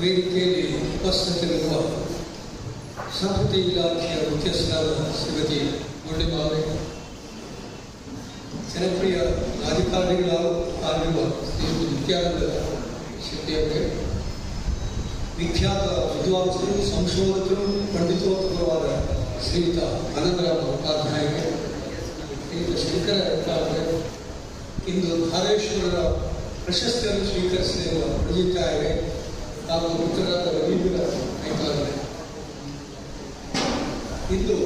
ವೇದಿಕೆಯಲ್ಲಿ ಉಪಸ್ಥಿತರಿರುವ ಸಂಸ್ಕೃತಿ ಇಲಾಖೆಯ ಮುಖ್ಯಸ್ಥರಾದ ಶ್ರೀಮತಿ ಮುರಳಿಮಾವೆ, ಜನಪ್ರಿಯ ರಾಜಕಾರಣಿಗಳಾಗಿರುವ ಶ್ರೀಮತಿ ನಿತ್ಯಾನಂದ ಶೆಟ್ಟಿಯವರೇ ವಿಖ್ಯಾತ ವಿದ್ವಾಂಸರು, ಸಂಶೋಧಕರು, ಪಂಡಿತೋತ್ತಮವಾದ ಶ್ರೀಯುತ ಅನಂತರಾಮ ಉಪಾಧ್ಯಾಯಗೆ ಶ್ರೀಯುತ ಶಂಕರ ಇಂದು ಧಾರೇಶ್ವರರ ಪ್ರಶಸ್ತಿಯನ್ನು ಸ್ವೀಕರಿಸಿರುವ ಪ್ರಜಿತಾಯರೇ ಹಾಗೂ ಮಿತ್ರರಾದ ರವೀಂದ್ರ ಐತಾಳರೇ ಇಂದು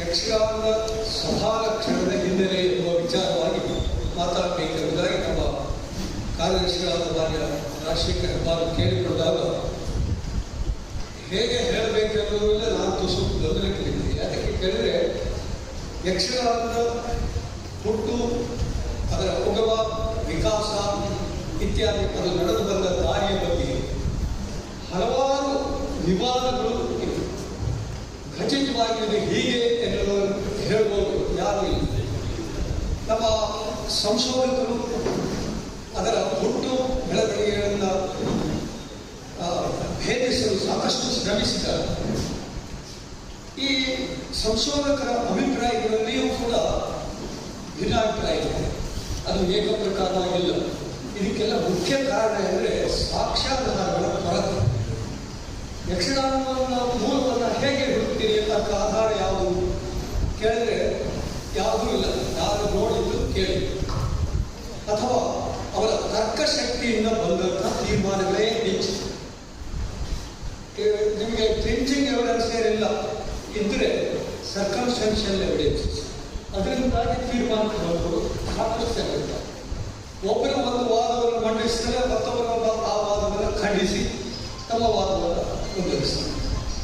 ಯಕ್ಷಗಾನದ ಸಭಾಲಕ್ಷಣದ ಹಿನ್ನೆಲೆ ಎನ್ನುವ ವಿಚಾರವಾಗಿ ಮಾತಾಡಬೇಕೆಂಬುದಾಗಿ ನಮ್ಮ ಕಾರ್ಯದರ್ಶಿಗಳಾದ ಮಾನ್ಯ ರಾಜಶೇಖರ್ ಹೆಬ್ಬಾರು ಕೇಳಿಕೊಂಡಾಗ, ಹೇಗೆ ಹೇಳಬೇಕೆಂಬುದರಿಂದ ನಾನು ತುಸು ಗೊಂದಲಕ್ಕಿದ್ದೀನಿ ಯಾಕೆ ಕೇಳಿದ್ರೆ, ಯಕ್ಷಗಾನದ ಹುಟ್ಟು, ಅದರ ಉಗಮ, ವಿಕಾಸ ಇತ್ಯಾದಿ, ಅದು ನಡೆದು ಬಂದ ದಾರಿಯ ಬಗ್ಗೆ ಹಲವಾರು ವಿವಾದಗಳು ಇವೆ. ಖಚಿತವಾಗಿ ಇದು ಹೀಗೆ ಎನ್ನುವ ಹೇಳ್ಬೋದು, ಯಾರು ಇಲ್ಲ. ನಮ್ಮ ಸಂಶೋಧಕರು ಅದರ ಹುಟ್ಟು ಬೆಳವಣಿಗೆಗಳನ್ನು ಭೇದಿಸಲು ಸಾಕಷ್ಟು ಶ್ರಮಿಸಿದ್ದಾರೆ. ಈ ಸಂಶೋಧಕರ ಅಭಿಪ್ರಾಯಗಳಲ್ಲಿಯೂ ಕೂಡ ಭಿನ್ನಾಭಿಪ್ರಾಯ ಇದೆ. ಅದು ಏಕಪ್ರಕಾರವಾಗಿಲ್ಲ. ಇದಕ್ಕೆಲ್ಲ ಮುಖ್ಯ ಕಾರಣ ಎಂದರೆ ಸಾಕ್ಷ್ಯಾಧಾರಗಳ ಕೊರತೆ. ಯಕ್ಷಗಾನವನ್ನು ಮೂಲವನ್ನು ಹೇಗೆ ಹುಡುಕ್ತೀರಿ ಅಂತ ಆಧಾರ ಯಾವುದು? ಕೇಳಿದ್ರೆ ಯಾವುದೂ ಇಲ್ಲ. ಯಾರು ನೋಡಿದ್ದು ಕೇಳಿ. ಅಥವಾ ಅವರ ತರ್ಕಶಕ್ತಿಯಿಂದ ಬಂದಂತಹ ತೀರ್ಮಾನಗಳೇ ಹೆಚ್ಚು. ನಿಮಗೆ ಟ್ರಿಂಚಿಂಗ್ ಎವಿಡೆನ್ಸ್ ಏನಿಲ್ಲ ಇದ್ರೆ ಸರ್ಕಮ್ಸ್ಟೆನ್ಷಿಯಲ್ ಎವಿಡೆನ್ಸ್ ಅದರಿಂದಾಗಿ ತೀರ್ಮಾನಕ್ಕೆ ಬಂದರು ಸಾಕಷ್ಟು ಆಗುತ್ತೆ. ಒಬ್ಬರು ಒಂದು ವಾದವನ್ನು ಮಂಡಿಸಿದರೆ ಮತ್ತೊಬ್ಬರು ಆ ವಾದವನ್ನು ಖಂಡಿಸಿ ತಮ್ಮ ವಾದವನ್ನು ಮುಂದುವರಿಸ್ತಾರೆ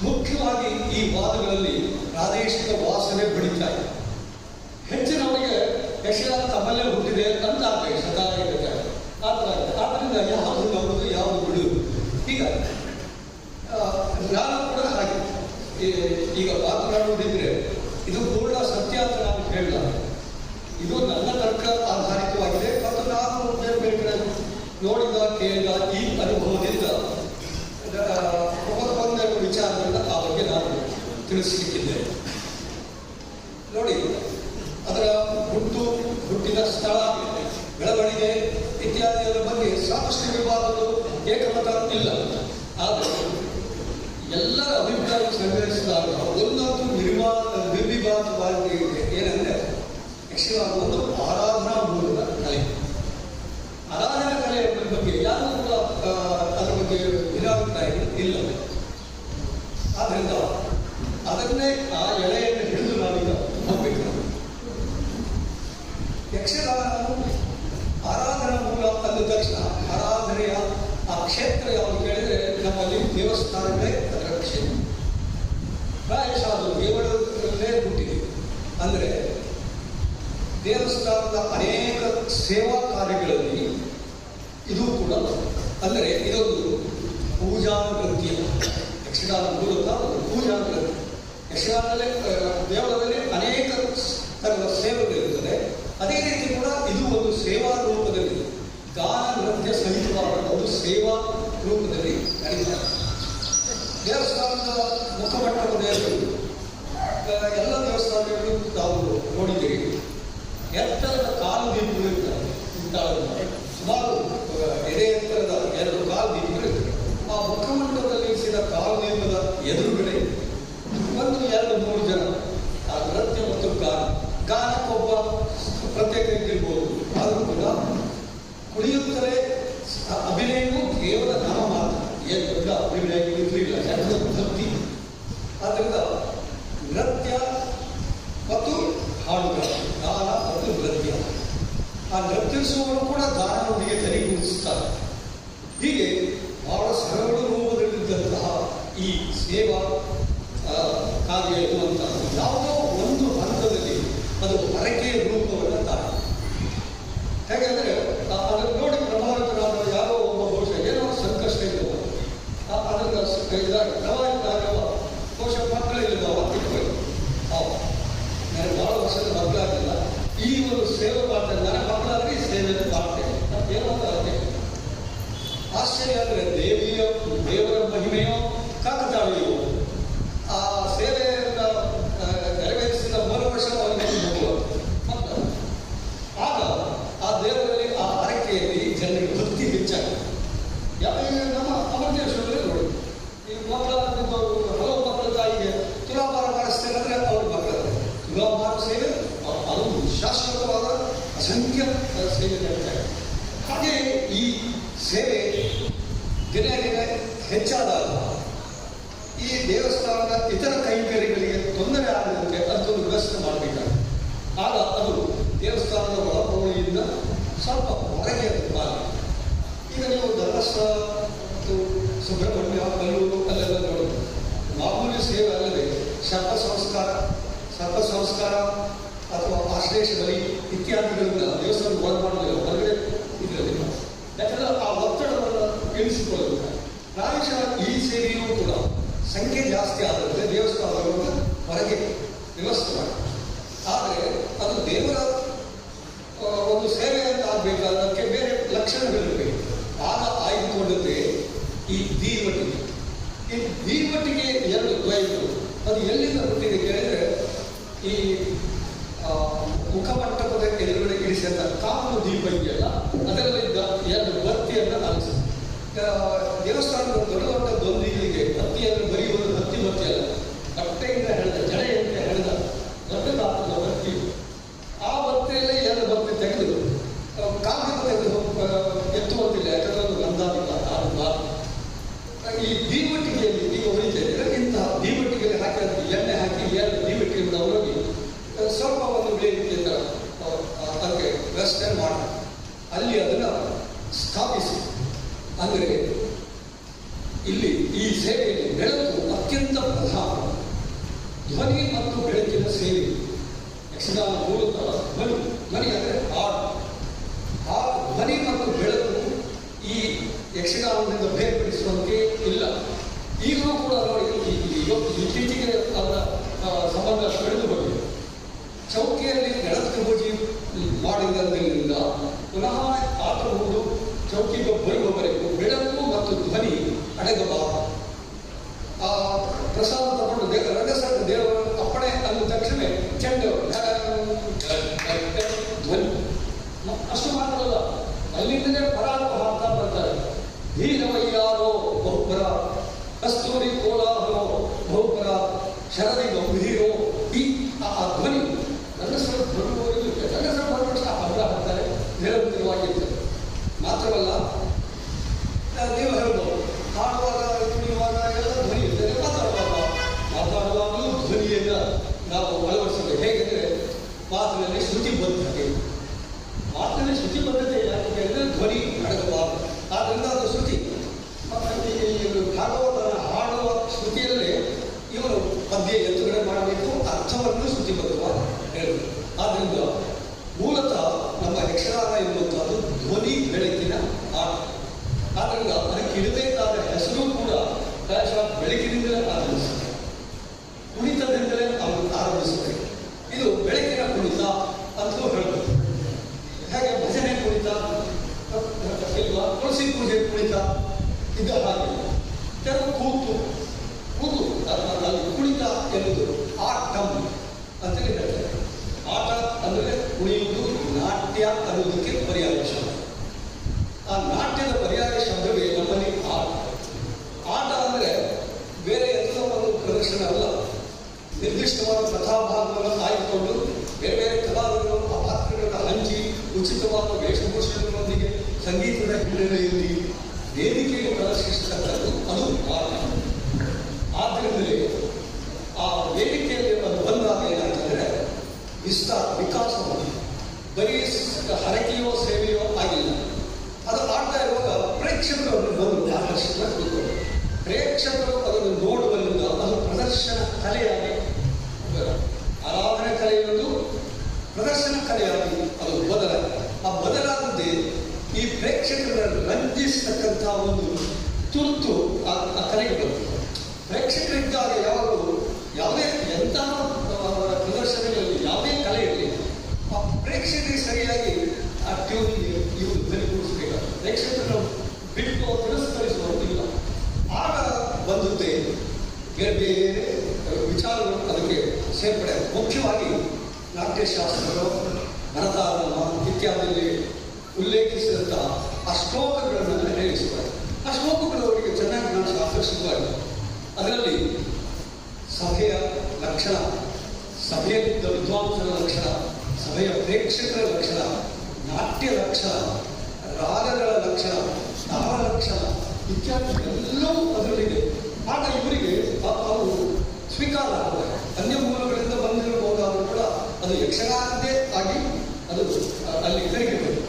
ಮುಖ್ಯವಾಗಿ ಈ ವಾದಗಳಲ್ಲಿ ಪ್ರಾದೇಶಿಕ ವಾಸನೆ ಬಡಿತಾ ಇದೆ. ಹೆಚ್ಚಿನವರಿಗೆ ಯಕ್ಷಗಾನ ತಮ್ಮಲ್ಲೇ ಹುಟ್ಟಿದೆ ಅಂತ ಸದಾ ಇರಬೇಕಾದ್ರೆ ಆ ಥರ ಇದೆ ಆದ್ದರಿಂದ ಯಾವುದು ಯಾವುದು ಬಿಡುವುದು ಈಗ ನಾನು ಕೂಡ ಹಾಗೆ. ಈಗ ಮಾತನಾಡುವುದಿದ್ರೆ ಇದು ಪೂರ್ಣ ಸತ್ಯ ಅಂತ ನಾನು ಹೇಳಲ್ಲ. ಇದು ನನ್ನ ತರ್ಕ ಆಧಾರಿತವಾಗಿದೆ ಮತ್ತು ನಾನು ಬೇರೆ ಬೇರೆ ಕಡೆ ನೋಡಿದ, ಕೇಳಿದ ಈ ಅನುಭವದಿಂದ ಒಂದೆರಡು ವಿಚಾರಗಳನ್ನ ಆ ಬಗ್ಗೆ ನಾನು ತಿಳಿಸಲಿಕ್ಕಿದ್ದೇನೆ ನೋಡಿ, ಅದರ ಹುಟ್ಟು ಹುಟ್ಟಿದ ಸ್ಥಳ, ಬೆಳವಣಿಗೆ ಇತ್ಯಾದಿಗಳ ಬಗ್ಗೆ ಸಾಕಷ್ಟು ವಿವಾದಗಳು ಏಕಮತ ಇಲ್ಲ. ಆದರೆ ಎಲ್ಲರ ಅಭಿಪ್ರಾಯ ಸಂಗ್ರಹಿಸಿದಾಗ ಒಂದೊಂದು ನಿರ್ವಾದ ನಿರ್ವಿವಾದವಾಗಿ ಏನಂದ್ರೆ ಯಕ್ಷಗಾನ ಒಂದು ಆರಾಧನಾ ಮೂಲದ ಕಲೆ ಆರಾಧನಾ ಕಲೆಯ ಬಗ್ಗೆ ಯಾರು ಕೂಡ ಆ, ಅದರ ಬಗ್ಗೆ ಭಿನ್ನಾಭಿಪ್ರಾಯ ಇಲ್ಲ ಆದ್ರಿಂದ ಅದನ್ನೇ ಆ ಎಳೆಯನ್ನು ಹಿಡಿದು ನಾವೀಗ ಹೋಗ್ಬೇಕು ಯಕ್ಷಗಾನವು ಆರಾಧನಾ ಮೂಲ ಅಂದ ತಕ್ಷಣ ಆರಾಧನೆಯ ಆ ಕ್ಷೇತ್ರ ಯಾವುದು ಕೇಳಿದ್ರೆ ನಮ್ಮಲ್ಲಿ ದೇವಸ್ಥಾನಗಳೇ ಅದರ ಕ್ಷೇತ್ರ ಪ್ರಾಯಶಃ ಅದು ದೇವಳಲ್ಲೇ ಹುಟ್ಟಿದೆ ಅಂದರೆ ದೇವಸ್ಥಾನದ ಅನೇಕ ಸೇವಾ ಕಾರ್ಯಗಳಲ್ಲಿ ಇದು ಕೂಡ ಅಂದರೆ ಇದೊಂದು ಪೂಜಾ ನೃತ್ಯ ಯಕ್ಷಗಾನ ಮೂಲಕ ಒಂದು ಪೂಜಾ ನೃತ್ಯ ಯಕ್ಷಗಾನದಲ್ಲಿ ದೇವಳದಲ್ಲಿ ಅನೇಕ ತರಹದ ಸೇವೆಗಳಿರುತ್ತದೆ ಅದೇ ರೀತಿ ಕೂಡ ಇದು ಒಂದು ಸೇವಾ ರೂಪದಲ್ಲಿ ಗಾನ ನೃತ್ಯ ಸಹಿತವಾದ ಒಂದು ಸೇವಾ ರೂಪದಲ್ಲಿ ನಡೀತಾರೆ ದೇವಸ್ಥಾನದ ಮುಖಮಂಟಪದಲ್ಲಿ ಆ, ಎಲ್ಲ ದೇವಸ್ಥಾನಗಳು ನಾವು ನೋಡಿದ್ದೀವಿ. ಎತ್ತರದ ಇರ್ತವೆ ಸುಮಾರು ಎದೆ ಎತ್ತರದ ಎರಡು ಕಾಲು ಇರ್ತವೆ ಆ ಮುಖಮಂಟಪದಲ್ಲಿ ಇರಿಸಿದ ಕಾಲು ನಿಯಮದ ಎದುರುಗಡೆ ಒಂದು ಎರಡು ಮೂರು ಜನ ಆ ನೃತ್ಯ ಮತ್ತು ಗಾನ ಗಾನಕ್ಕೊಬ್ಬ ಪ್ರತ್ಯೇಕ ಇರ್ಬೋದು ಆದರೂ ಕೂಡ ಕುಡಿಯುತ್ತಲೇ ಆ ಅಭಿನಯವು ಕೇವಲ ನಾಮ ಮಾತ್ರ ಏನು ದೊಡ್ಡ ಅಭಿನಯ ಜನರ ಭಕ್ತಿ ಆದ್ದರಿಂದ ನೃತ್ಯ ಮತ್ತು ಹಾಡುಗಾರ ಗಾನ ಮತ್ತು ನೃತ್ಯ ಆ ನೃತ್ಯಿಸುವವರು ಕೂಡ ದಾನದೊಂದಿಗೆ ತೆರೆಗೂಡಿಸುತ್ತಾರೆ ಹೀಗೆ ಬಹಳ ಸರಳ ರೂಪದಲ್ಲಿದ್ದಂತಹ ಈ ಸೇವಾ ಕಾರ್ಯ ಎನ್ನುವಂತಹ ಯಾವುದೋ ಒಂದು ಹಂತದಲ್ಲಿ ಅದು ಹರಕೆಯ ರೂಪವನ್ನು ತಾಳ ಹೇಗೆಂದರೆ ಆ- ಅದನ್ನು ನೋಡಿ ಪ್ರಭಾವಿತರಾದ ಯಾರೋ ಒಬ್ಬ ಬಹುಶಃ ಏನೋ ಸಂಕಷ್ಟ ಇದ್ದವ ಆ- ಅದನ್ನು ಸ- ಇದಾಗಿ ಪ್ರಭಾವಿತರಾಗವ ಬಹುಶಃ ಮಕ್ಕಳಿಲ್ಲದವ ತಿಳ್ಕೊಳ್ಳಿ ಅವ ನನಗೆ ಭಾಳ ವರ್ಷದ ಮಕ್ಕಳಾಗಿಲ್ಲ ಈ ಒಂದು ಸೇವೆ ಮಾಡ್ತೇನೆ ನನ್ನ ಮಕ್ಕಳಾದ್ರೆ ಈ ಸೇವೆಯನ್ನು ಮಾಡ್ತೇನೆ ಅಂತ ಏನೋ ಒಂದು ಅರ್ಥ ಇದೆ. ಆ ಆಶ್ಚರ್ಯ ಅಂದರೆ ದೇವಿಯ ದೇವರ ಮಹಿಮೆಯೋ ಕಾಕತಾಳೀಯವೋ ಆ ಸೇವೆಯನ್ನು ಆ, ನೆರವೇರಿಸಿದ ಮರು ವರ್ಷ ಮಕ್ಕಳು ಆಗ ಆ ದೇವರಲ್ಲಿ ಆ ಹರಕೆಯಲ್ಲಿ ಜನರಿಗೆ ಭಕ್ತಿ ಹೆಚ್ಚಾಗಿದೆ. ಯಾವ- ನಮ್ಮ ಅಮರ್ದೇಶ್ವರದಲ್ಲಿ ನೋಡಿ. ಈ ಮಕ್ಕಳ ಹಲವು ಮಕ್ಕಳ ತಾಯಿಗೆ ತುಲಾಭಾರ ಮಾಡಿಸ್ತೇನೆ ಅವ್ರ ಮಕ್ಕಳ ತುಲಾಭಾರ ಸೇವೆ ಅದು ಶಾಶ್ವತವಾದ ಅಸಂಖ್ಯ ಸೇವೆ ಹಾಗೆ ಈ ಸೇವೆ ದಿನೇ ದಿನ ಹೆಚ್ಚಾದಾಗ ಈ ದೇವಸ್ಥಾನದ ಇತರ ಕೈಂಕರ್ಯಗಳಿಗೆ ತೊಂದರೆ ಆಗದಂತೆ ಅದಕ್ಕೊಂದು ವ್ಯವಸ್ಥೆ ಮಾಡಬೇಕಾಗಿದೆ. ಆಗ ಅದು ದೇವಸ್ಥಾನದ ಒಳಪೌಳಿಯಿಂದ ಸ್ವಲ್ಪ ಹೊರಗೆ ಬಾಗಿ. ಈಗ ನೀವು ಧರ್ಮಸ್ಥಳ ಮತ್ತು ಸುಬ್ರಹ್ಮಣ್ಯ, ಕಲ್ಲೂರು ಅಲ್ಲೆಲ್ಲ ನೋಡೋದು ಮಾಮೂಲಿ ಸೇವೆ ಅಲ್ಲದೆ ಶರ್ಪ ಸಂಸ್ಕಾರ, ಸರ್ಪ ಸಂಸ್ಕಾರ ಅಥವಾ ಆಶ್ಲೇಷ ಬಲಿ ಇತ್ಯಾದಿಗಳಿಂದ ದೇವಸ್ಥಾನ ಒಳ ಮಾಡೋದಿಲ್ಲ ಹೊರಗಡೆ ಯಾಕಂದ್ರೆ ಆ ಒತ್ತಡವನ್ನು ಇಳಿಸಿಕೊಳ್ಳಬೇಕು ಪ್ರಾಯಶಃ ಈ ಸೇವೆಯೂ ಕೂಡ ಸಂಖ್ಯೆ ಜಾಸ್ತಿ ಆದಂತೆ ದೇವಸ್ಥಾನವನ್ನು ಹೊರಗೆ ವ್ಯವಸ್ಥೆ ಮಾಡಿ ಆದರೆ ಅದು ದೇವರ ಒಂದು ಸೇವೆ ಅಂತ ಆಗಬೇಕಾದಕ್ಕೆ ಬೇರೆ ಲಕ್ಷಣಗಳಿರಬೇಕು ಆಗ ಆಯ್ದುಕೊಂಡಂತೆ ಈ ದೀವಟಿಗೆ ಈ ದೀವಟಿಗೆ ಎರಡು ದ್ವೈಗಳು ಅದು ಎಲ್ಲಿಂದ ಹುಟ್ಟಿದೆ ಕೇಳಿದ್ರೆ ಈ ಮುಖಮಂಟಪದ ಎದುರುಗಡೆ ಇಳಿಸಿದ ಕಾಮನು ದೀಪ ಇದೆಯಲ್ಲ ಅದರಲ್ಲಿದ್ದ ಎರಡು ಬತ್ತಿಯನ್ನು ಅನಿಸಿದೆ ದೇವಸ್ಥಾನದ ದೊಡ್ಡ ದೊಡ್ಡ ದೊಂದಿಗಳಿಗೆ ಬತ್ತಿಯನ್ನು ಬರೆಯುವುದು ಹತ್ತಿ ಬತ್ತಿ ಅಲ್ಲ ಬಟ್ಟೆಯಿಂದ ಹೇಳಿದ ಜಡೆಯಿಂದ ಹೆಳೆದ ದೊಡ್ಡದಾದ ಬತ್ತಿ ಆ ಬತ್ತಿಯಲ್ಲಿ ಎರಡು ಬತ್ತಿ ತೆಗೆದು ಆ, ಕಾಗದ ತೆಗೆದು ಆ, ಎತ್ತುವಂತಿಲ್ಲ ಯಾಕಂದ್ರೆ ಅದು ಗಂಧಾದಿಲ್ಲ ಅದು ಬಾರ್ದು. ಈ ದೀವಟಿಗೆಯಲ್ಲಿ ನೀವು ಹೊಡಿತಾ ಇದ್ದೀರ ಇಂತಹ ದೀವಟಿಗೆಯಲ್ಲಿ ಹಾಕಿ ಅದಕ್ಕೆ ಎಣ್ಣೆ ಹಾಕಿ ಎರಡು ದೀವಟಿಗೆಯಿಂದ ಹೋಗಿ ಆ, ಸ್ವಲ್ಪ ಒಂದು ವೇದಿಕೆಯಿಂದ ಆ, ಆ, ಅದಕ್ಕೆ ವ್ಯವಸ್ಥೆ ಮಾಡಿ ಅಲ್ಲಿ ಅದನ್ನು ಸ್ಥಾಪಿಸಿ ಅಂದರೆ ಇಲ್ಲಿ ಈ ಸೇವೆಯಲ್ಲಿ ಬೆಳಕು ಅತ್ಯಂತ ಪ್ರಧಾನ ಧ್ವನಿ ಮತ್ತು ಬೆಳಕಿನ ಸೇವೆ ಯಕ್ಷಗಾನ ಮೂಲತಃ ಧ್ವನಿ ಧ್ವನಿ ಅಂದರೆ ಹಾಡು ಆ ಧ್ವನಿ ಮತ್ತು ಬೆಳಕು ಈ ಯಕ್ಷಗಾನದಿಂದ ಬೇರ್ಪಡಿಸುವಂತೆ ಇಲ್ಲ. ಈಗಲೂ ಕೂಡ ನೋಡಿ ಇತ್ತೀಚೆಗೆ ಅವರ ಸಂಬಂಧ ಬೆಳೆದು ಬಂದಿದೆ ಚೌಕಿಯಲ್ಲಿ ಗಣಪತಿ ಪೂಜೆ ಮಾಡಿದ್ದರಿಂದ ಪುನಃ ಆತಬಹುದು ಚೌಕಿಗೆ ಬರುವವರೆಗೂ ಬೆಳಕು ಮತ್ತು ಧ್ವನಿ ಅಡಗಬಾರದು ಆ ಪ್ರಸಾದ ತಗೊಂಡು ದೇವ ರಂಗಸರ ದೇವರ ಅಪ್ಪಣೆ ಅಂದ ತಕ್ಷಣ ಚೆಂಡು ಧ್ವನಿ ಮ- ಅಷ್ಟು ಮಾತ್ರವಲ್ಲ ಅಲ್ಲಿಂದಲೇ ಪರಾಗ ಹಾಕ್ತಾ ಬರ್ತಾರೆ ಧೀರವಯ್ಯಾರೋ ಬಹುಪರ ಕಸ್ತೂರಿ ಕೋಲಾಹಲೋ ಬಹುಪರ ಶರದಿ ಗಂಭೀರೋ ಈ ಆ ಆ ಧ್ವನಿ ರಂಗಸರ ಬರುವವರೆಗೂ ರಂಗಸರ ಬರುವಷ್ಟು ಆ ಪದ ಹಾಕ್ತಾರೆ ನಿರಂತರವಾಗಿರ್ತಾರೆ ಮಾತ್ರವಲ್ಲ ಆ, ನೀವು ಹೇಳ್ಬೋದು ಹಾಡುವಾಗ ಕುಣಿಯುವಾಗ ಎಲ್ಲ ಧ್ವನಿ ಇರ್ತದೆ ಮಾತಾಡುವಾಗ ಮಾತಾಡುವಾಗಲೂ ಧ್ವನಿಯನ್ನು ನಾವು ಅಳವಡಿಸಬೇಕು ಹೇಗೆಂದರೆ ಮಾತಿನಲ್ಲಿ ಶ್ರುತಿಬದ್ಧತೆ. ಮಾತಿನಲ್ಲಿ ಶ್ರುತಿಬದ್ಧತೆ ಯಾಕೆ ಹೇಳಿದರೆ ಧ್ವನಿ ಅಡಗಬಾರದು ಆದ್ದರಿಂದ ಅದು ಶ್ರುತಿ. ಭಾಗವತನ ಹಾಡುವ ಶ್ರುತಿಯಲ್ಲೇ ಇವರು ಪದ್ಯ ಎತ್ತುಗಡೆ ಮಾಡಬೇಕು, ಅರ್ಥವನ್ನು ಶ್ರುತಿಬದ್ಧವಾಗಿ ಹೇಳಬೇಕು. ಆದ್ದರಿಂದ ಮೂಲತಃ ನಮ್ಮ ಯಕ್ಷಗಾನ ಎನ್ನುವಂಥದ್ದು ಧ್ವನಿ ಬೆಳಕಿನ ಆಟ ಆದ್ದರಿಂದ ಅದಕ್ಕೆ ಇಡಬೇಕಾದ ಹೆಸರು ಕೂಡ ಪ್ರಾಯಶಃ ಬೆಳಕಿನಿಂದಲೇ ಆರಂಭಿಸುತ್ತೆ ಕುಣಿತದಿಂದಲೇ ಅವರು ಆರಂಭಿಸಬೇಕು ಇದು ಬೆಳಕಿನ ಕುಣಿತ ಅಂತಲೂ ಹೇಳ್ಬೋದು ಹಾಗೆ ಭಜನೆ ಕುಣಿತ ಇಲ್ವಾ ತುಳಸಿ ಪೂಜೆ ಕುಣಿತ ಇದು ಹಾಗೆ ಕೆಲವು ಕೂತು ಕೂತು ಅದನ್ನ ಅಲ್ಲಿ ಕುಣಿತ ಎನ್ನುವುದು ಆಟಂ ಅಂತಲೇ ಹೇಳ್ತಾರೆ ಆಟ ಅಂದರೆ ಕುಣಿಯುವುದು ನಾಟ್ಯ ಅನ್ನೋದಕ್ಕೆ ಪರ್ಯಾಯ ಶಬ್ದ ಆ ನಾಟ್ಯದ ಪರ್ಯಾಯ ಶಬ್ದವೇ ನಮ್ಮಲ್ಲಿ ಆಟ ಆಟ ಅಂದರೆ ಬೇರೆ ಎಲ್ಲೋ ಒಂದು ಪ್ರದರ್ಶನ ಅಲ್ಲ ನಿರ್ದಿಷ್ಟವಾದ ಕಥಾಭಾಗವನ್ನು ಆಯ್ದುಕೊಂಡು ಬೇರೆ ಬೇರೆ ಕಲಾವಿದರು ಆ ಪಾತ್ರಗಳನ್ನು ಹಂಚಿ ಉಚಿತವಾದ ವೇಷಭೂಷಣಗಳೊಂದಿಗೆ ಸಂಗೀತದ ಹಿನ್ನೆಲೆಯಲ್ಲಿ ವೇದಿಕೆಯಲ್ಲಿ ಪ್ರದರ್ಶಿಸತಕ್ಕದ್ದು ಅದು ಆಟ ಆದ್ದರಿಂದಲೇ ಆ ವೇದಿಕೆಯಲ್ಲಿ ಅದು ಬಂದಾಗ ಏನಾಗ್ತಂದ್ರೆ ವಿಸ್ತಾರ ವಿಕಾಸ ಹೊಂದಿದೆ ಬರೀ ಸ- ಹರಕೆಯೋ ಸೇವೆಯೋ ಆಗಿಲ್ಲ ಅದು ಆಡ್ತಾ ಇರುವಾಗ ಪ್ರೇಕ್ಷಕರು ಅದನ್ನು ಬಂದು ಆಕರ್ಷಿತ ಕೂತ್ಕೊಂಡು ಪ್ರೇಕ್ಷಕರು ಅದನ್ನು ನೋಡುವಲ್ಲಿಂದ ಅದು ಪ್ರದರ್ಶನ ಕಲೆಯಾಗಿ ಬರ- ಆರಾಧನೆ ಕಲೆ ಇರೋದು ಪ್ರದರ್ಶನ ಕಲೆಯಾಗಿ ಅದು ಬದಲಾಗಿ ಆ ಬದಲಾದಂತೆ ಈ ಪ್ರೇಕ್ಷಕರನ್ನು ರಂಜಿಸ್ತಕ್ಕಂಥ ಒಂದು ತುರ್ತು ಆ ಆ ಕಲೆಗೆ ಬರ್ತದೆ ಪ್ರೇಕ್ಷಕರಿದ್ದಾಗ ಯಾವಾಗಲೂ ಯಾವುದೇ ಎಂತಹ ಆ, ಪ್ರದರ್ಶನಗಳಲ್ಲಿ ಯಾವುದೇ ಕಲೆ ಇರಲಿ ಆ ಪ್ರೇಕ್ಷಕರಿಗೆ ಸರಿಯಾಗಿ ಆ ಟ್ಯೂನಿಗೆ ಇವರು ಧ್ವನಿಗೂಡಿಸಬೇಕಾಗ್ತದೆ ಪ್ರೇಕ್ಷಕರನ್ನು ಬಿಟ್ಟು ತಿರಸ್ಕರಿಸುವುದು ಇಲ್ಲ ಆಗ ಬಂದುತ್ತೆ ಬೇರೆ ಬೇರೆ ವಿಚಾರಗಳು ಅದಕ್ಕೆ ಸೇರ್ಪಡೆ. ಮುಖ್ಯವಾಗಿ ನಾಟ್ಯಶಾಸ್ತ್ರಗಳು ಭರತಾರಾಮ ಇತ್ಯಾದಿಯಲ್ಲಿ ಉಲ್ಲೇಖಿಸಿದಂಥ ಆ ಶ್ಲೋಕಗಳನ್ನು ಹೇಳಿಸುತ್ತಾರೆ ಆ ಶ್ಲೋಕಗಳು ಅವರಿಗೆ ಚೆನ್ನಾಗಿ ನಾನು ಆಕರ್ಷಿತವಾಗಿದೆ ಅದರಲ್ಲಿ ಸಭೆಯ ಲಕ್ಷಣ, ಸಭೆಯಲ್ಲಿದ್ದ ವಿದ್ವಾಂಸರ ಲಕ್ಷಣ, ಸಭೆಯ ಪ್ರೇಕ್ಷಕರ ಲಕ್ಷಣ, ನಾಟ್ಯ ಲಕ್ಷಣ, ರಾಗಗಳ ಲಕ್ಷಣ ತಾಳ ಲಕ್ಷಣ ಇತ್ಯಾದಿ ಎಲ್ಲವೂ ಅದರಲ್ಲಿದೆ. ಆಗ ಇವರಿಗೆ ಅವರು ಸ್ವೀಕಾರ ಅನ್ಯ ಮೂಲಗಳಿಂದ ಬಂದಿರಬಹುದಾದರೂ ಕೂಡ ಅದು ಯಕ್ಷಗಾನದೇ ಆಗಿ ಅದು ಅಲ್ಲಿ ಬಂತು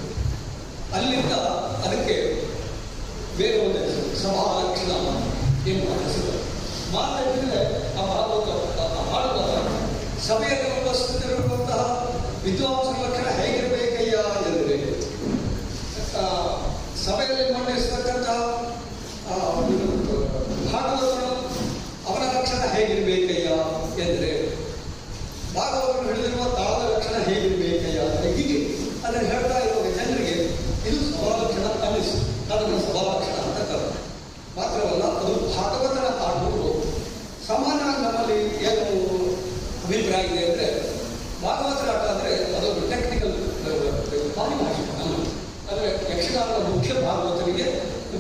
ಅಲ್ಲಿಂದ ಅದಕ್ಕೆ ಬೇರೆ ಒಂದು ಹೆಸರು ಸಭಾ ಹೆಸರು. ಮಾತಾಡಿದ್ರೆ ಆ ಭಾಗವತ ಭಾಗವತ ಸಭೆಯಲ್ಲಿ ಉಪಸ್ಥಿತರಿರುವಂತಹ ವಿದ್ವಾಂಸರ ಲಕ್ಷಣ ಹೇಗಿರಬೇಕಯ್ಯ ಎಂದರೆ ಸಭೆಯಲ್ಲಿ ಮಂಡಿಸತಕ್ಕಂತಹ ಆ, ಭಾಗವತನು ಅವನ ಲಕ್ಷಣ ಹೇಗಿರಬೇಕಯ್ಯ ಎಂದರೆ ಭಾಗವತನು ಹಿಡಿದಿರುವ ತಾಳದ ಲಕ್ಷಣ ಹೇಗಿರಬೇಕಯ್ಯ ಅಂದರೆ ಹೀಗೆ ಅದನ್ನು ಹೇಳ್ತಾ ಇರುವ ಜನರಿಗೆ ಇದು ಸಭಾಲಕ್ಷಣ ಅನ್ನಿಸಿ ಅದನ್ನು ಸಭಾಲಕ್ಷಣ ಅಂತ ಕರೆದು ಮಾತ್ರವಲ್ಲ ಅದು ಭಾಗವತನ ಆಗುವುದು. ಸಮಾನ ನಮ್ಮಲ್ಲಿ ಏನು ಅಭಿಪ್ರಾಯ ಇದೆ ಅಂದರೆ ಭಾಗವತರ ಆಟ ಅಂದರೆ ಅದೊಂದು ಟೆಕ್ನಿಕಲ್ ಪಾರಿಭಾಷೆ ಅಂದರೆ ಯಕ್ಷಗಾನದ ಮುಖ್ಯ ಭಾಗವತರಿಗೆ,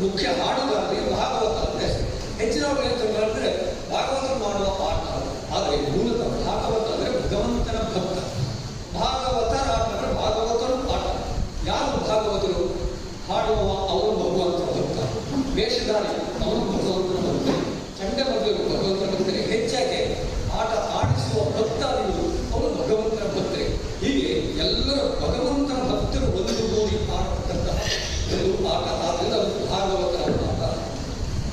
ಮುಖ್ಯ ಹಾಡುಗಾರರಿಗೆ ಭಾಗವತ ಅಂದರೆ ಹೆಚ್ಚಿನವರು ಏನು ಅಂದರೆ ಭಾಗವತ ಮಾಡುವ ಆಟ ಆದರೆ ಮೂಲತಃ ಭಾಗವತ ಅಂದರೆ ಭಗವಂತನ ಭಕ್ತ. ಭಾಗವತರ ಆಟ ಅಂದರೆ ಭಾಗವತರು ಆಟ ಯಾರು ಭಾಗವತರು? ಹಾಡುವ ಅವರು ಭಗವಂತ ಭಕ್ತ. ವೇಷಧಾರಿ. ಅವನು ಭಗವಂತನ ಭಕ್ತರು ಚಂಡಮದ್ದರು ಭಗವಂತನ ಭಕ್ತರೇ ಹೆಚ್ಚಾಗಿ ಆಟ ಆಡಿಸುವ ಭಕ್ತಾದಿಗಳು ಅವರು ಭಗವಂತನ ಭಕ್ತರೇ ಹೀಗೆ ಎಲ್ಲರ ಭಗವಂತನ ಭಕ್ತರು ಒಂದು ಗೂಡಿ ಆಡತಕ್ಕಂತಹ ಒಂದು ಆಟ ಆದ್ದರಿಂದ ಅದು ಭಾಗವತರ ಆಟ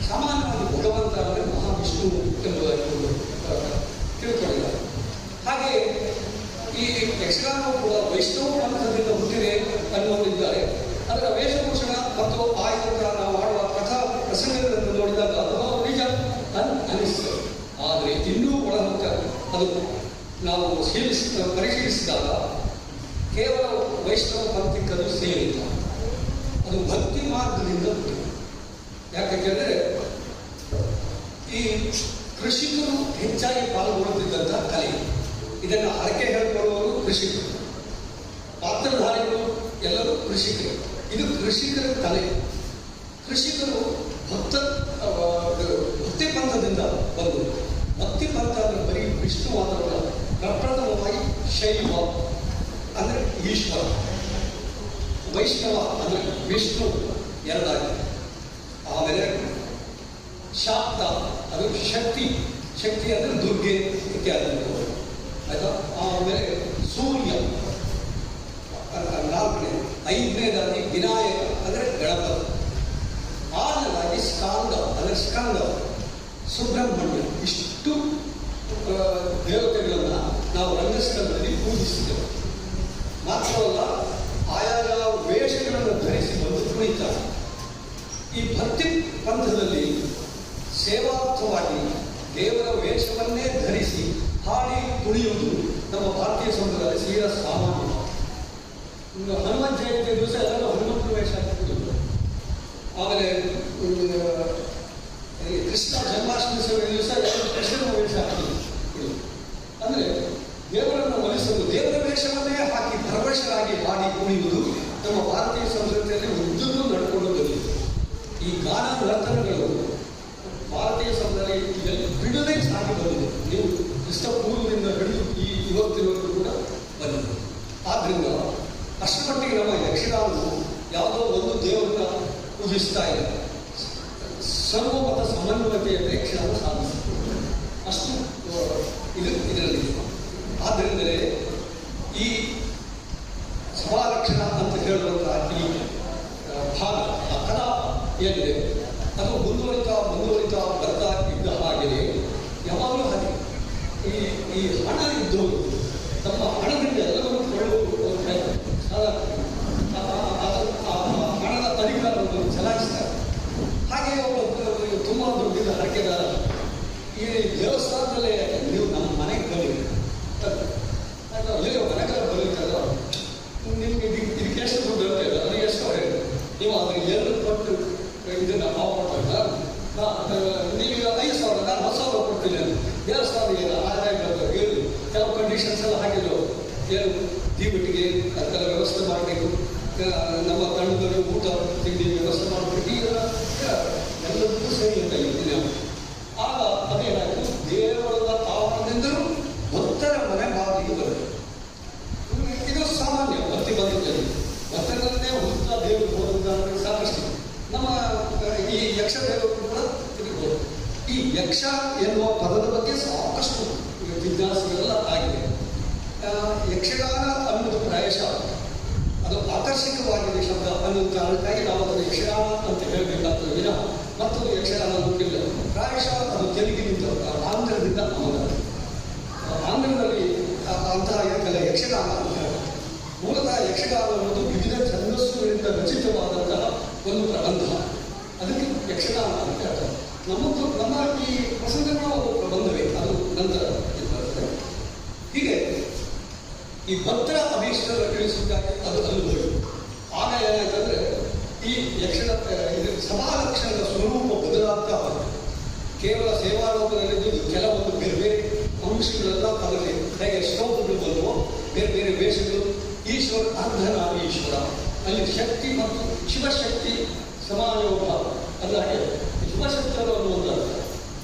ಸಾಮಾನ್ಯವಾಗಿ ಭಗವಂತ ಅಂದರೆ ಮಹಾವಿಷ್ಣು ಎಂಬುದಾಗಿ ಒಂದು, ಆ, ತಿಳ್ಕೊಂಡಿದ್ದಾರೆ ಹಾಗೆ ಈ ಯಕ್ಷಗಾನವು ಕೂಡ ವೈಷ್ಣವ ಪಂಥದಿಂದ ಹುಟ್ಟಿದೆ ಅನ್ನುವಂತಿದ್ದಾರೆ ಅದರ ವೇಷಭೂಷಣ ಮತ್ತು ಆಯುಧ ನಾವು ಆಡುವ ಕಥಾ ಪ್ರಸಂಗಗಳನ್ನು ನೋಡಿದಾಗ ಅದು ನಿಜ ಅನ್ ಅನಿಸ್ತದೆ ಆದರೆ ಇನ್ನೂ ಒಳಮುಖ ಅದು ನಾವು ಶೀಲಿಸ ಪರಿಶೀಲಿಸಿದಾಗ ಕೇವಲ ವೈಷ್ಣವ ಪಂಥಕ್ಕೆ ಅದು ಸೇರಿಲ್ಲ ಅದು ಭಕ್ತಿ ಮಾರ್ಗದಿಂದ ಹುಟ್ಟಿದೆ ಯಾಕೆ ಕೇಳಿದ್ರೆ ಈ ಕೃಷಿಕರು ಪಾಲ್ಗೊಳ್ಳುತ್ತಿದ್ದಂತಹ ಕಲೆ ಇದನ್ನು ಹರಕೆ ಹೇಳ್ಕೊಳ್ಳುವವರು ಕೃಷಿಕರು. ಪಾತ್ರಧಾರಿಗಳು ಎಲ್ಲರೂ ಕೃಷಿಕರು. ಇದು ಕೃಷಿಕರ ಕಲೆ. ಕೃಷಿಕರು ಭಕ್ತ ಭಕ್ತಿ ಪಂಥದಿಂದ ಬಂದರು ಭಕ್ತಿ ಪಂಥ ಅಂದರೆ ಬರೀ ವಿಷ್ಣು ಮಾತ್ರವಲ್ಲ, ಪ್ರಪ್ರಥಮವಾಗಿ ಶೈವ, ಅಂದರೆ ಈಶ್ವರ. ವೈಷ್ಣವ ಅಂದರೆ ವಿಷ್ಣು ಎರಡಾಗಿದೆ. ಆಮೇಲೆ ಶಾಕ್ತ ಅದು ಶಕ್ತಿ. ಶಕ್ತಿ ಅಂದರೆ ದುರ್ಗೆ. ಇತ್ಯಾದಿ ಆಯ್ತಾ ಆಮೇಲೆ ಸೂರ್ಯ ನಾಲ್ಕನೇ ಐದನೇದಾಗಿ ವಿನಾಯಕ ಅಂದರೆ ಗಣಪತಿ ಆರನೇದಾಗಿ ಸ್ಕಾಂದ ಅಂದರೆ ಸ್ಕಂದ ಸುಬ್ರಹ್ಮಣ್ಯ ಇಷ್ಟು ದೇವತೆಗಳನ್ನು ನಾವು ರಂಗಸ್ಥಳದಲ್ಲಿ ಪೂಜಿಸಿದ್ದೇವೆ ಮಾತ್ರವಲ್ಲ ಆಯಾಯ ವೇಷಗಳನ್ನು ಧರಿಸಿ ಬಂದು ಕುಣಿತಾರೆ ಈ ಭಕ್ತಿ ಪಂಥದಲ್ಲಿ ಸೇವಾರ್ಥವಾಗಿ ದೇವರ ವೇಷವನ್ನೇ ಧರಿಸಿ ಕುಣಿಯುವುದು ನಮ್ಮ ಭಾರತೀಯ ಸಮುದ್ರದಲ್ಲಿ ಸೀರ ಸಾಮಾನ್ಯ. ಇನ್ನು ಹನುಮಂತ ಜಯಂತಿ ದಿವಸ ಎಲ್ಲರೂ ಹನುಮಂತನ ವೇಷ ಹಾಕಿದ್ದು ಆಮೇಲೆ ಕೃಷ್ಣ ಜನ್ಮಾಷ್ಟಮಿ ಸೇವೆ ದಿವಸ ಎಲ್ಲರೂ ಕೃಷ್ಣನ ವೇಷ ಅಂದ್ರೆ ಅಂದರೆ ದೇವರನ್ನು ಮನಸ್ಸು ದೇವರ ವೇಷವನ್ನೇ ಹಾಕಿ ಪರವಶರಾಗಿ ಹಾಡಿ ಕುಣಿಯುವುದು ನಮ್ಮ ಭಾರತೀಯ ಸಂಸ್ಕೃತಿಯಲ್ಲಿ ಉದ್ದಕ್ಕೂ ನಡ್ಕೊಂಡು ಈ ಗಾನ ನರ್ತನಗಳು ಭಾರತೀಯ ಸಮುದಾಯದಲ್ಲಿ ಬಿಡದೆ ಸಾಗಿ ಬಂದಿದೆ ನೀವು ಕ್ರಿಸ್ತ ಪೂರ್ವದಿಂದ ಹಿಡಿದು ಈ ಇವತ್ತಿನವರೆಗೂ ಕೂಡ ಬಂದಿದೆ. ಆದ್ರಿಂದ ಅಷ್ಟಮಟ್ಟಿಗೆ ನಮ್ಮ ಯಕ್ಷಗಾನವು ಯಾವುದೋ ಒಂದು ದೇವರನ್ನ ಪೂಜಿಸ್ತಾ ಇಲ್ಲ ಸರ್ವಮತ ಸಮನ್ವಯತೆಯನ್ನು ಯಕ್ಷಗಾನ ಸಾಧಿಸುತ್ತದೆ ಅಷ್ಟು ಇದು ಇದರಲ್ಲಿ. ಆದ್ದರಿಂದಲೇ ಈ ಸಮಾರಕ್ಷಣ ಅಂತ ಹೇಳುವಂತಹ ಈ ಭಾಗ, ಆ ಕಲಾಪ ಏನಿದೆ, ಅದು ಮುಂದುವರಿತಾ ಮುಂದುವರಿತಾ ಬರ್ತಾ ಇದ್ದ ಹಾಗೆಯೇ ಯಾವಾಗಲೂ ಹಾಗೆ ಈ ಈ ಹಣ ಇದ್ದವರು ತಮ್ಮ ಹಣದಿಂದ ಎಲ್ಲವನ್ನು ಕೊಳ್ಳುವ ಪ್ರಯತ್ನ ಸಾಧಾರಣ ಆ- ಆ- ಆ- ಆ ಹಣದ ಅಧಿಕಾರವನ್ನು ಚಲಾಯಿಸ್ತಾರೆ ಹಾಗೆ ಅವರು ತುಂಬ ದುಡ್ಡಿದ ಹರಕೆದಾರ ಈ ದೇವಸ್ಥಾನದಲ್ಲೇ ನೀವು ನಮ್ಮ ಕೇವಲ ಸೇವಾ ಲೋಕದಲ್ಲಿ ಕೆಲವೊಂದು ಬೇರೆ ಬೇರೆ ಅಂಶಗಳೆಲ್ಲ ತಗಲಿ ಹೇಗೆ ಶ್ಲೋಕಗಳು ಬರುವೋ ಬೇರೆ ಬೇರೆ ವೇಷಗಳು, ಈಶ್ವರ ಅರ್ಧನಾಗಿ ಈಶ್ವರ ಅಲ್ಲಿ ಶಕ್ತಿ ಮತ್ತು ಶಿವಶಕ್ತಿ ಸಮಾಯೋಗ. ಅಲ್ಲ, ಹಾಗೆ ಶಿವಶಕ್ತರು ಅನ್ನುವಂಥ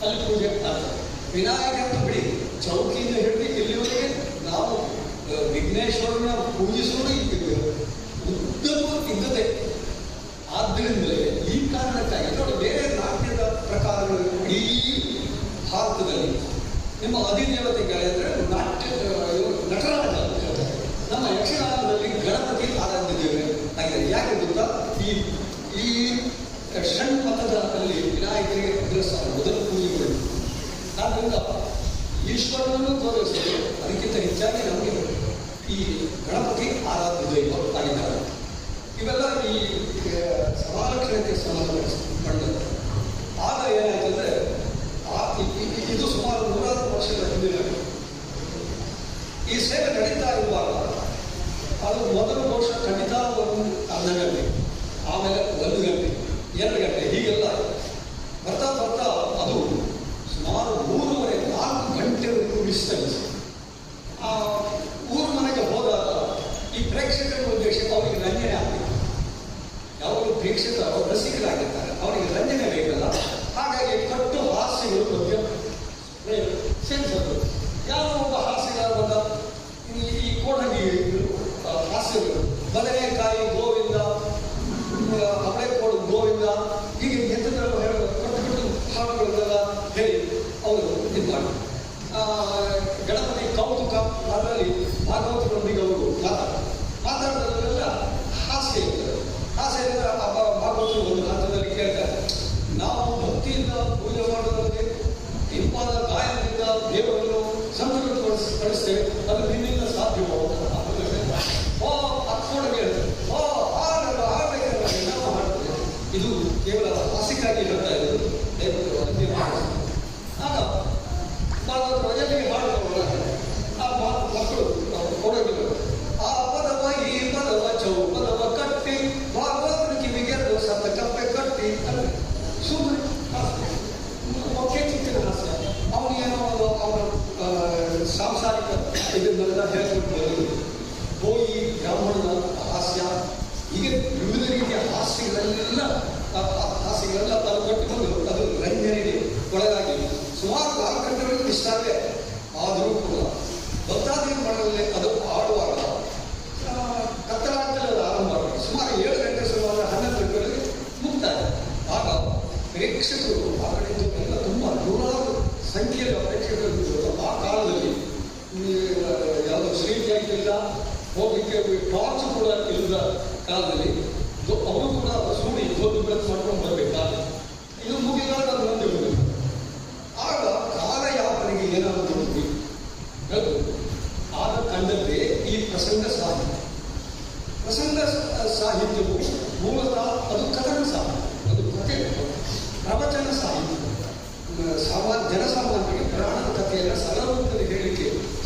ಅಲ್ಲಿ ಪೂಜೆ ಅರ್ಥ ವಿನಾಯಕ ಬಿಡಿ, ಚೌಕಿಯಿಂದ ಹಿಡಿದು ಇಲ್ಲಿವರೆಗೆ ನಾವು ವಿಘ್ನೇಶ್ವರನ ಪೂಜಿಸುವುದು ಇದ್ದಿದ್ದೇವೆ ಉದ್ದಕ್ಕೂ ಇದ್ದದೆ ಆದ್ದರಿಂದಲೇ ನಿಮ್ಮ ಅಧಿದೇವತೆ ಕೇಳಿದ್ರೆ ನಾಟ್ಯ ನಟರಾಜ ನಮ್ಮ ಯಕ್ಷಗಾನದಲ್ಲಿ ಗಣಪತಿ ಆರಾಧ್ಯ ದೇವರೇ ಆಗಿದೆ ಯಾಕೆ ಗೊತ್ತಾ? ಈ ಈ ಷಣ್ ಮತದಲ್ಲಿ ವಿನಾಯಕರಿಗೆ ಅಗ್ರಸ್ತಾರೆ ಮೊದಲು ಪೂಜೆಗಳು. ಆದ್ದರಿಂದ ಈಶ್ವರನನ್ನು ಗೌರವಿಸಲು ಅದಕ್ಕಿಂತ ಹೆಚ್ಚಾಗಿ ನಮಗೆ ಈ ಗಣಪತಿ ಆರಾಧ್ಯ ದೈವ ಆಗಿದ್ದಾರೆ. ಇವೆಲ್ಲ ಈ ಸಮಾಲಕ್ಷಣಕ್ಕೆ ಸಂಬಂಧಪಟ್ಟ ಆಗ ಏನಾಯ್ತಂದ್ರೆ ಇದು ಸುಮಾರು ನೂರಾರು ವರ್ಷಗಳ ಹಿಂದಿನ ಈ ಸೇವೆ ನಡೀತಾ ಇರುವಾಗ ಅದು ಮೊದಲು ವರ್ಷ ಖಂಡಿತ ಒಂದು ಅರ್ಧ ಗಂಟೆ ಆಮೇಲೆ ಒಂದು ಗಂಟೆ, ಎರಡು ಗಂಟೆ, ಹೀಗೆಲ್ಲ ಬರ್ತಾ ಬರ್ತಾ ಅದು ಸುಮಾರು ಮೂರುವರೆ, ನಾಲ್ಕು ಗಂಟೆವರೆಗೂ ಡಿಸ್ಟೆನ್ಸ್ ಆ ಊರು ಮನೆಗೆ ಹೋದಾಗ ಈ ಪ್ರೇಕ್ಷಕರ ಉದ್ದೇಶ ಅವರಿಗೆ ರಂಜನೆ ಆಗಬೇಕು. ಯಾವಾಗ ಪ್ರೇಕ್ಷಕರು ರಸಿಕರಾಗಿ ಇಲ್ಲ ಹೀಗೆ ಯಂತ್ರ ಕೊಟ್ಟು ಬಿಟ್ಟು ಹೇಳಿ ಅವರು ಇದು ಗಣಪತಿ ಕೌತುಕ, ಅದರಲ್ಲಿ ಭಾಗವತರೊಂದಿಗೆ ಅವರು ಮಾತಾಡ್ತಾರೆ. ಮಾತಾಡಿದ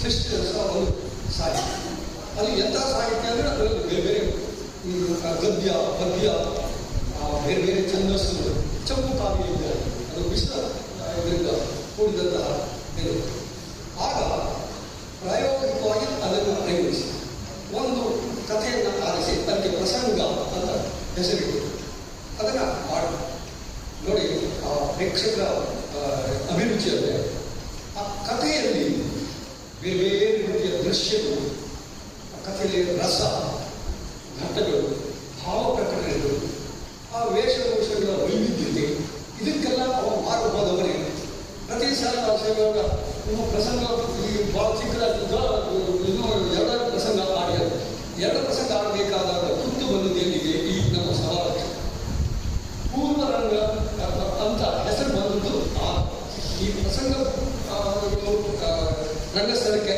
ಸೃಷ್ಟಿ ಅವರು ಸಾಹಿತ್ಯ. ಅಲ್ಲಿ ಎಂಥ ಸಾಹಿತ್ಯ ಅಂದರೆ ಅದರಲ್ಲಿ ಬೇರೆ ಬೇರೆ ಗದ್ಯ, ಪದ್ಯ ಬೇರೆ ಬೇರೆ ಛಂದಸ್ಸು ಚಂಪು ಕಾವ್ಯ ಇದೆ. ಅದು ಮಿಶ್ರ ಇದರಿಂದ ಕೂಡಿದಂತಹ Let us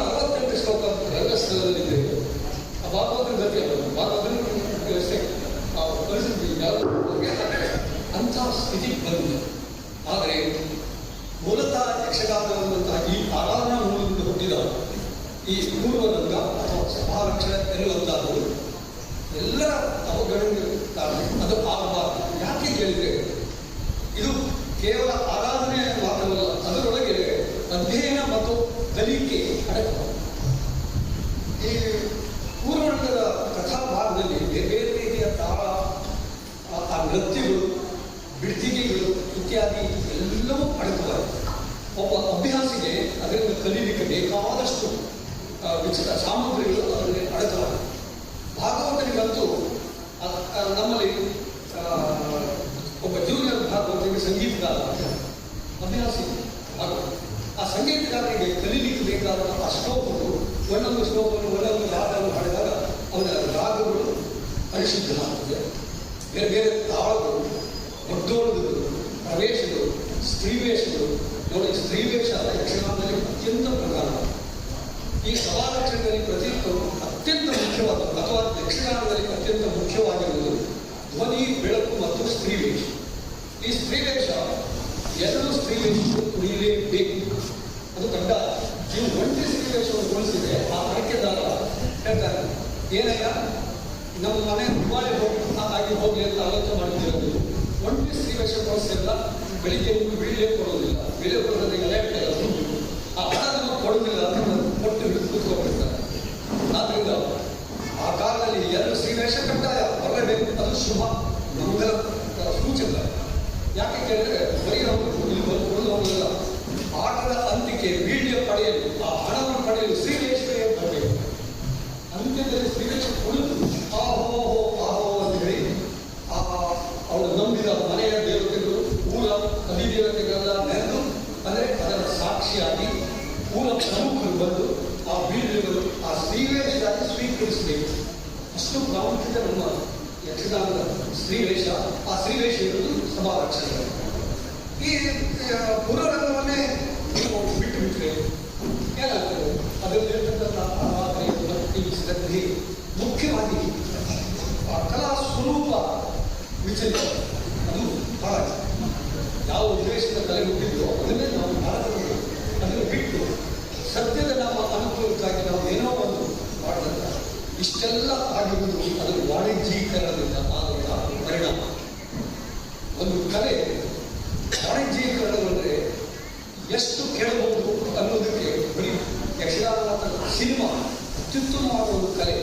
ಅರವತ್ತೆಂಟು ಶ್ಲೋಕ ರಂಗಸ್ಥಳದಲ್ಲಿದ್ದೇವೆ ಆ ಭಾಗವತನ ಗತಿ ಅವರು ಭಾಗವತನ ಪರಿಸ್ಥಿತಿ ಅಂಥ ಸ್ಥಿತಿ ಬಂದಿದೆ. ಆದರೆ ಮೂಲತಃ ಯಕ್ಷಗಾನ ಅನ್ನುವಂತಹ ಈ ಆರಾಧನಾ ಮೂಲದಿಂದ ಹುಟ್ಟಿದ ಈ ಪೂರ್ವರಂಗ ಅಥವಾ ಸಭಾರಕ್ಷ ಎನ್ನುವಂತಹದ್ದು ಎಲ್ಲರ ಅವಗಣನೆ ಅದು ಆಗಬಾರದು ಯಾಕೆ ಕೇಳಿದ್ರೆ ಇದು ಕೇವಲ ಆರಾಧನೆ ಮಾತ್ರವಲ್ಲ, ಅದರೊಳಗೆ ಅಧ್ಯಯನ ಮತ್ತು ಕಲಿಕೆ ಅಡಕ ಈ ಪೂರ್ವಣದ ಕಥಾಭಾಗದಲ್ಲಿ ಬೇರೆ ಬೇರೆ ರೀತಿಯ ತಾಳ ಆ- ನೃತ್ಯಗಳು, ಬಿಡ್ತಿಗೆಗಳು ಇತ್ಯಾದಿ ಎಲ್ಲವೂ ಅಡಕವಾಗಿದೆ ಒಬ್ಬ ಅಭ್ಯಾಸಿಗೆ ಅದರಿಂದ ಕಲೀಲಿಕ್ಕೆ ಬೇಕಾದಷ್ಟು ವಿಚಿತ್ರ ಸಾಮಗ್ರಿಗಳು ಅದರಲ್ಲಿ ಅಡಕವಾಗಿದೆ ಭಾಗವತನಿಗಂತೂ ನಮ್ಮಲ್ಲಿ ಒಬ್ಬ ಜೂನಿಯರ್ ಭಾಗವತನಿಗೆ ಸಂಗೀತಗಾರ, ಅಭ್ಯಾಸಿ. ಆ ಸಂಗೀತಗಾರನಿಗೆ ಕಲೀಲಿಕ್ಕೆ ಬೇಕಾದಂತಹ ಶ್ಲೋಕಗಳು ಒಂದೊಂದು ಶ್ಲೋಕವನ್ನು ಒಂದೊಂದು ರಾಗವನ್ನು ಹಾಡಿದಾಗ ಅವನ ರಾಗಗಳು ಪರಿಶುದ್ಧವಾಗುತ್ತದೆ ಬೇರೆ ಬೇರೆ ತಾಳಗಳು ಒಗ್ಗೋಳಗಳು ಪ್ರವೇಶಗಳು, ಸ್ತ್ರೀವೇಶಗಳು. ನೋಡಿ, ಸ್ತ್ರೀವೇಶ ಯಕ್ಷಗಾನದಲ್ಲಿ ಅತ್ಯಂತ ಪ್ರಧಾನ. ಈ ಸವಾಲಕ್ಷಣದಲ್ಲಿ ಪ್ರತಿ ಅತ್ಯಂತ ಮುಖ್ಯವಾದ, ಅಥವಾ ಯಕ್ಷಗಾನದಲ್ಲಿ ಅತ್ಯಂತ ಮುಖ್ಯವಾಗಿರುವುದು ಧ್ವನಿ, ಬೆಳಕು ಮತ್ತು ಸ್ತ್ರೀವೇಶ. ಈ ಸ್ತ್ರೀವೇಶ, ಎರಡು ಸ್ತ್ರೀವೇಶಗಳು ಉಳಿಯಲೇಬೇಕು ಅದು ಕಂಡ ನೀವು ಒಂಟಿ ಸ್ತ್ರೀವೇಷವನ್ನು ಹೋಲಿಸಿದ್ರೆ ಆ ಬಳಕೆದಾರ ಹೇಳ್ತಾರೆ, ಏನಯ್ಯ, ನಮ್ಮ ಮನೆ ದಿವಾಳಿ ಹೋಗಿ ಆಗಿ ಹೋಗಿ ಅಂತ ಆಲೋಚನೆ ಮಾಡ್ತಿರೋದು ಒಂಟಿ ಸ್ತ್ರೀವೇಷ ಕೊಡಿಸಿಲ್ಲ ಬೆಳಿಗ್ಗೆ ನಿಮ್ಗೆ ಬೀಳಿಗೆ ಕೊಡೋದಿಲ್ಲ. ಬೆಳೆ ಕೊಡೋದ್ರೆ ಎಲೆ ಇರ್ತದೆ ಆ ಹಣ ಕೊಡೋದಿಲ್ಲ ಅಂತ ಕೊಟ್ಟು ಹಿಡಿದು ಕೂತ್ಕೊಂಡಿರ್ತಾರೆ ಆದ್ರಿಂದ ಆ ಕಾಲದಲ್ಲಿ ಎರಡು ಶ್ರೀವೇಶ ಕಡ್ಡಾಯ ಬರಲೇಬೇಕು ಅದು ಶುಭ. ಮಂಗಲ ಸೂಚನೆ. ಸೂಚಕ ಯಾಕೆ ಕೇಳಿದ್ರೆ, ಬರೀ ನಾವು ಇಲ್ಲಿ ಬಂದು ಹೋಗಲಿಲ್ಲ ಆಟದ ಅಂತಿಕೆ ಬೀಳಿಯ ಪಡೆಯಲು, ಆ ಹಣವನ್ನು ಪಡೆಯಲು ಶ್ರೀವೇಶ್ವರಿಯ ಬರಬೇಕು ಅಂತ್ಯದಲ್ಲಿ ಶ್ರೀಲೇಶ್ವರ ಕುಳಿತು, ಆಹೋ ಆಹೋ ಅಂತ ಹೇಳಿ, ಆ, ಅವಳು ನಂಬಿದ ಮನೆಯ ದೇವತೆಗಳು ಊರ ಅಧಿದೇವತೆಗಳೆಲ್ಲ ನೆರೆದು, ಅಂದರೆ ಅದರ ಸಾಕ್ಷಿಯಾಗಿ ಊರ ಪ್ರಮುಖರು ಬಂದು ಆ ಬೀಳುಗಳು ಆ ಶ್ರೀವೇಶದಾಗಿ ಸ್ವೀಕರಿಸಬೇಕು. ಅಷ್ಟು ಪ್ರಾಮುಖ್ಯತೆ ನಮ್ಮ ಯಕ್ಷಗಾನದ ಶ್ರೀವೇಶ, ಆ ಶ್ರೀವೇಶ ಇರುವುದು ಸಭಾರಕ್ಷಣೆ. ಈ ಪುರರಂಗವನ್ನೇ ಬಿಟ್ಟರೆ ಏನಾಗ್ತದೆ? ಅದರಲ್ಲಿರ್ತಕ್ಕಂಥ ಆರಾಧನೆ ಭಕ್ತಿ ಶ್ರದ್ಧೆ ಮುಖ್ಯವಾಗಿ ಆ ಕಲಾ ಸ್ವರೂಪ ವಿಚಲಿತ. ಅದು ಬಹಳ ಯಾವ ಉದ್ದೇಶದ ತಲೆ ಹುಟ್ಟಿದ್ರೋ ಅದನ್ನೇ ನಾವು ಭಾರತದಲ್ಲಿ ಅದನ್ನು ಬಿಟ್ಟು ಸದ್ಯದ ನಮ್ಮ ಅನುಕೂಲಕ್ಕಾಗಿ ನಾವು ಏನೋ ಒಂದು ಮಾಡಿದಂತ ಇಷ್ಟೆಲ್ಲ ಆಗಿರುವುದು ಅದು ವಾಣಿಜ್ಯೀಕರಣದಿಂದ ಆದಂತಹ ಪರಿಣಾಮ. ಒಂದು ಕಲೆ ಎಷ್ಟು ಕೇಳಬಹುದು ಅನ್ನೋದಕ್ಕೆ ಬರೀ ಯಕ್ಷಗಾನ ಸಿನಿಮಾ ಅತ್ಯುತ್ತಮವಾದ ಒಂದು ಕಲೆ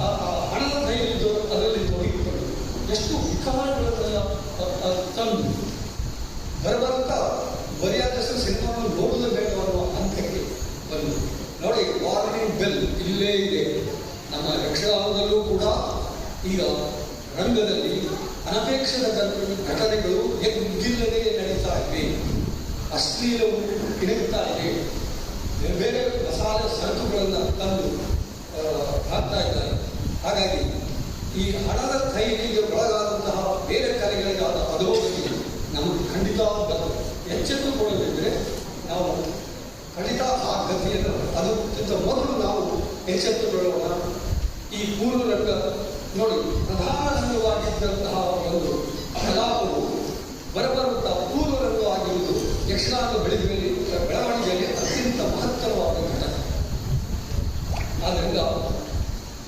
ಆ ಹಣದ ಕೈಲಿದ್ದು ಅದರಲ್ಲಿ ತೊಡಗಿಕೊಂಡು ಎಷ್ಟು ವಿಕಾರಗಳನ್ನು ತಂದು ಬರಬರುತ್ತಾ ಬರೆಯಾದಷ್ಟು ಸಿನಿಮಾವನ್ನು ನೋಡುವುದು ಬೇಡವನ್ನುವ ಹಂತಕ್ಕೆ ಬಂದು. ನೋಡಿ ವಾರ್ನಿಂಗ್ ಬೆಲ್ ಇಲ್ಲೇ ಇದೆ. ನಮ್ಮ ಯಕ್ಷಗಾನದಲ್ಲೂ ಕೂಡ ಈಗ ರಂಗದಲ್ಲಿ ಅನಪೇಕ್ಷಿತ ಘಟ- ಘಟನೆಗಳು ಎದ್ದಿಲ್ಲದೆ ನಡೀತಾ ಇವೆ. ಅಶ್ಲೀಲವು ಇಣುಕ್ತಾ ಇದೆ. ಬೇರೆ ಮಸಾಲೆ ಸರಕುಗಳನ್ನು ತಂದು ಹಾಕ್ತಾ ಇದ್ದಾರೆ. ಹಾಗಾಗಿ ಈ ಹಣದ ಕೈಲಿಗೆ ಒಳಗಾದಂತಹ ಬೇರೆ ಕಲೆಗಳಿಗಾದ ಅಧೋಗತಿ ನಮಗೆ ಖಂಡಿತ ಬರ್ತದೆ ಎಚ್ಚೆತ್ತುಕೊಳ್ಳದಿದ್ದರೆ ನಾವು ಖಂಡಿತ ಆ ಗತಿಯನ್ನು ಅದಕ್ಕಿಂತ ಮೊದಲು ನಾವು ಎಚ್ಚೆತ್ತುಕೊಳ್ಳೋಣ. ಈ ಪೂರ್ವರಂಗ ನೋಡಿ ಪ್ರಧಾನವಾಗಿದ್ದಂತಹ ಒಂದು ಕಲಾಪವು ಬರಬರುತ್ತಾ ಪೂರ್ವರಂಗವಾಗಿರುವುದು ಬೆಳೆದ ಮೇಲೆ ಬೆಳವಣಿಗೆಯಲ್ಲಿ ಅತ್ಯಂತ ಮಹತ್ತರವಾದ ಘಟನೆ. ಆದ್ದರಿಂದ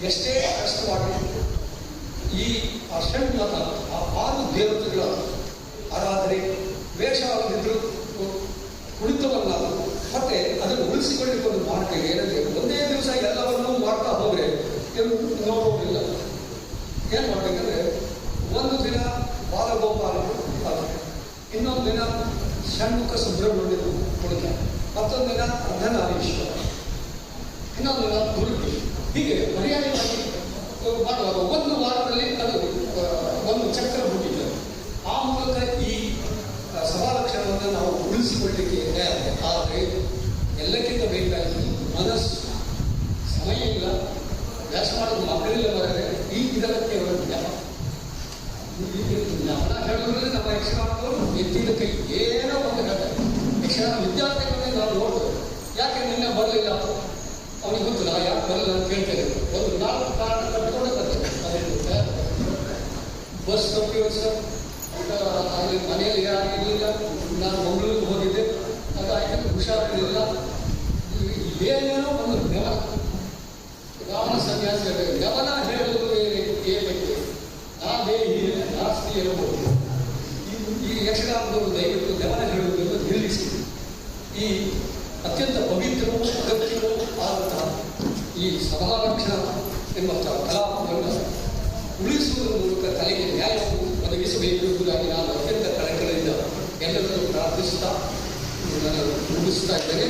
ಎಷ್ಟೇ ಕಷ್ಟವಾಗಿ ಈ ಅಷ್ಟ ಆ ಆರು ದೇವತೆಗಳ ಆರಾಧನೆ ವೇಷ ಆಗಿದ್ರು ಕುಳಿತವಲ್ಲ, ಮತ್ತೆ ಅದನ್ನು ಉಳಿಸಿಕೊಂಡಿರುವ ಮಾರ್ಗ ಏನಂದ್ರೆ, ಒಂದೇ ದಿವಸ ಎಲ್ಲವನ್ನೂ ಮಾಡ್ತಾ ಹೋದರೆ ನೋಡೋದಿಲ್ಲ ಏನ್ ಮಾಡಬೇಕಂದ್ರೆ ಒಂದು ದಿನ ಬಾಲಗೋಪಾಲ ಪಾಲ, ಇನ್ನೊಂದು ದಿನ ಷಣ್ಮುಖ ಸುಬ್ರಹ್ಮಣ್ಯ ಕೊಡ್ತಾರೆ ಮತ್ತೊಂದು ದಿನ ಅರ್ಧನಾರೀಶ್ವರ. ಇನ್ನೊಂದು ದಿನ ದುರ್ಗಿ ಹೀಗೆ ಪರ್ಯಾಯವಾಗಿ ಮಾಡುವಾಗ ಒಂದು ವಾರದಲ್ಲಿ ಅದು ಒಂದು ಚಕ್ರ ಹುಟ್ಟಿದೆ ಆ ಮೂಲಕ ಈ ಸಭಾಲಕ್ಷಣವನ್ನು ನಾವು ಉಳಿಸಿಕೊಳ್ಳಲಿಕ್ಕೆ ಆದರೆ ಎಲ್ಲಕ್ಕಿಂತ ಬೇಕಾಗಿ ಮನಸ್ಸು ಸಮಯ ಇಲ್ಲ ವ್ಯಾಸ ಮಾಡೋದು ಮಕ್ಕಳಿಲ್ಲ ಬರದೆ ಈ ಇದಕ್ಕೆ ಅವರ ಜ್ಞಾಪ ಜ್ಞಾಪನ ಹೇಳೋದ್ರಲ್ಲಿ ನಮ್ಮ ಯಕ್ಷಗಾನದವರು ಎತ್ತಿದ ಏನೋ ಒಂದು ಹೇಳ್ತಾರೆ ವಿದ್ಯಾರ್ಥಿಗಳನ್ನೇ ನೋಡೋದು ಯಾಕೆ ನಿನ್ನೆ ಬರಲಿಲ್ಲ ಅವನಿಗೆ ಗೊತ್ತಿಲ್ಲ ಯಾಕೆ ಬರಲ್ಲ ಅಂತ ಕೇಳ್ತೇವೆ ಒಂದು ನಾಲ್ಕು ಕಾರಣ ಕಟ್ಕೊಂಡೆ ಬರ್ತೇವೆ ಅದೇನು ಬಸ್ ತಪ್ಪಿರೋ ಸರ್ ಅಲ್ಲಿ ಮನೆಯಲ್ಲಿ ಯಾರು ಇರಲಿಲ್ಲ ನಾನು ಮಂಗಳೂರಿಗೆ ಹೋಗಿದ್ದೆ ಅದು ಆಯ್ತು ಹುಷಾರಿರಲಿಲ್ಲ ಏನೇನೋ ಒಂದು ನೆಲ ರಾಮ ಸನ್ಯಾಸ ಗಮನ ಹೇಳುವುದು ಏಕೆ ನಾ ದೇಹಿ ಇರಬಹುದು ಈ- ಯಕ್ಷಗಾನದವರು ದಯವಿಟ್ಟು ಗಮನ ಹೇಳುವುದನ್ನು ನಿಲ್ಲಿಸಿ ಈ ಅತ್ಯಂತ ಪವಿತ್ರವೂ ಅಗತ್ಯವೂ ಆದಂತಹ ಈ ಸಭಾರಕ್ಷಣ ಎಂಬಂತಹ ಕಲಾಪವನ್ನು ಉಳಿಸುವುದರ ಮೂಲಕ ತಲೆಗೆ ನ್ಯಾಯವನ್ನು ಒದಗಿಸಬೇಕು ನಾನು ಅತ್ಯಂತ ಕಳಕಳಿಯಿಂದ ಎಲ್ಲರನ್ನು ಪ್ರಾರ್ಥಿಸುತ್ತಾ ನಾನು ಮುಗಿಸ್ತಾ ಇದ್ದೇನೆ.